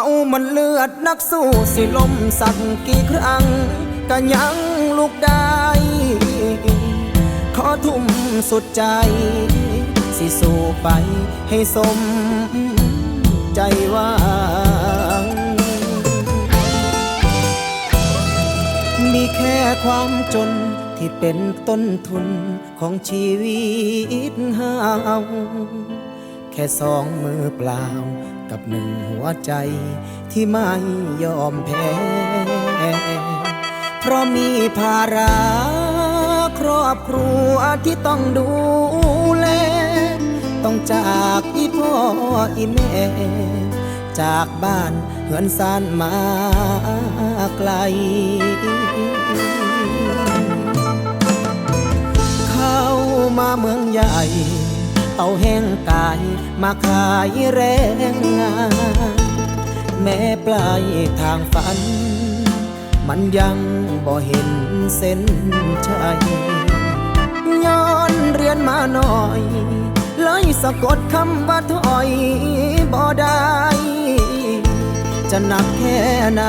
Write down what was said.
ามันเลือดนักสู้สิลมสักกี่ครั้งก็ยังลุกได้ ขอทุ่มสุดใจ สิสู้ไปให้สมใจว่างมีแค่ความจนที่เป็นต้นทุนของชีวิตเฮาแค่สองมือเปล่า กับหนึ่งหัวใจที่ไม่ยอมแพ้ เพราะมีภาระครอบครัวที่ต้องดูแล ต้องจากอีพ่ออีแม่ จากบ้านเหือนซานมาไกล เข้ามาเมืองใหญ่ เอาแห้งกายมาขายแรงงาน แม้ปลายทางฝัน มันยังบ่เห็นเส้นชัยย้อนเรียนมาหน่อย เลยสะกดคำว่าถอยบ่ได้ จะหนักแค่ไหน